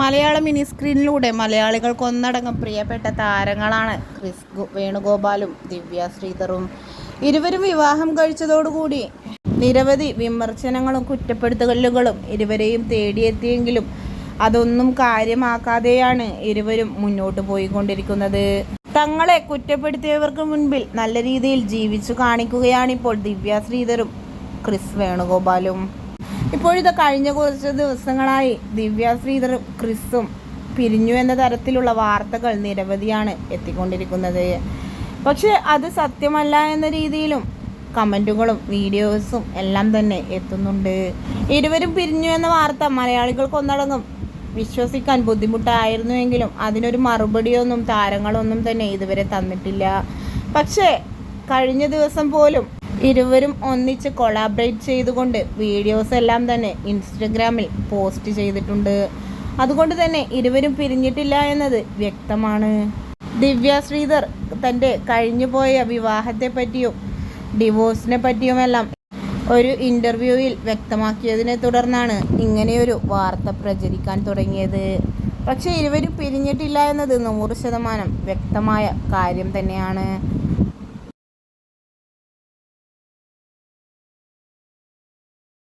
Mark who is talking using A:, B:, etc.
A: മലയാള mini സ്ക്രീനിലൂടെ മലയാളികൾക്ക് ഒന്നടങ്കം പ്രിയപ്പെട്ട താരങ്ങളാണ് ക്രിസ് വേണുഗോപാലും ദിവ്യ ശ്രീധറും. ഇരുവരും വിവാഹം കഴിച്ചതോടുകൂടി നിരവധി വിമർശനങ്ങളും കുറ്റപ്പെടുത്തലുകളും ഇരുവരെയും തേടിയെത്തിയെങ്കിലും അതൊന്നും കാര്യമാക്കാതെയാണ് ഇരുവരും മുന്നോട്ട് പോയിക്കൊണ്ടിരിക്കുന്നത്. തങ്ങളെ കുറ്റപ്പെടുത്തിയവർക്ക് മുൻപിൽ നല്ല രീതിയിൽ ജീവിച്ചു കാണിക്കുകയാണിപ്പോൾ ദിവ്യ ശ്രീധറും ക്രിസ് വേണുഗോപാലും. ഇപ്പോഴിത് കഴിഞ്ഞ കുറച്ച് ദിവസങ്ങളായി ദിവ്യ ശ്രീധർ ക്രിസും പിരിഞ്ഞു എന്ന തരത്തിലുള്ള വാർത്തകൾ നിരവധിയാണ് എത്തിക്കൊണ്ടിരിക്കുന്നത്. പക്ഷേ അത് സത്യമല്ല എന്ന രീതിയിലും കമന്റുകളും വീഡിയോസും എല്ലാം തന്നെ എത്തുന്നുണ്ട്. ഇരുവരും പിരിഞ്ഞു എന്ന വാർത്ത മലയാളികൾക്ക് ഒന്നടങ്കം വിശ്വസിക്കാൻ ബുദ്ധിമുട്ടായിരുന്നുവെങ്കിലും അതിനൊരു മറുപടിയൊന്നും താരങ്ങളൊന്നും തന്നെ ഇതുവരെ തന്നിട്ടില്ല. പക്ഷേ കഴിഞ്ഞ ദിവസം പോലും ഇരുവരും ഒന്നിച്ച് കൊളാബറേറ്റ് ചെയ്തുകൊണ്ട് വീഡിയോസ് എല്ലാം തന്നെ ഇൻസ്റ്റഗ്രാമിൽ പോസ്റ്റ് ചെയ്തിട്ടുണ്ട്. അതുകൊണ്ട് തന്നെ ഇരുവരും പിരിഞ്ഞിട്ടില്ല എന്നത് വ്യക്തമാണ്. ദിവ്യ ശ്രീധർ തന്റെ കഴിഞ്ഞുപോയ വിവാഹത്തെ പറ്റിയും ഡിവോഴ്സിനെ പറ്റിയുമെല്ലാം ഒരു ഇന്റർവ്യൂവിൽ വ്യക്തമാക്കിയതിനെ തുടർന്നാണ് ഇങ്ങനെയൊരു വാർത്ത പ്രചരിക്കാൻ തുടങ്ങിയത്. പക്ഷേ ഇരുവരും പിരിഞ്ഞിട്ടില്ല എന്നത് നൂറ് ശതമാനം വ്യക്തമായ കാര്യം തന്നെയാണ്.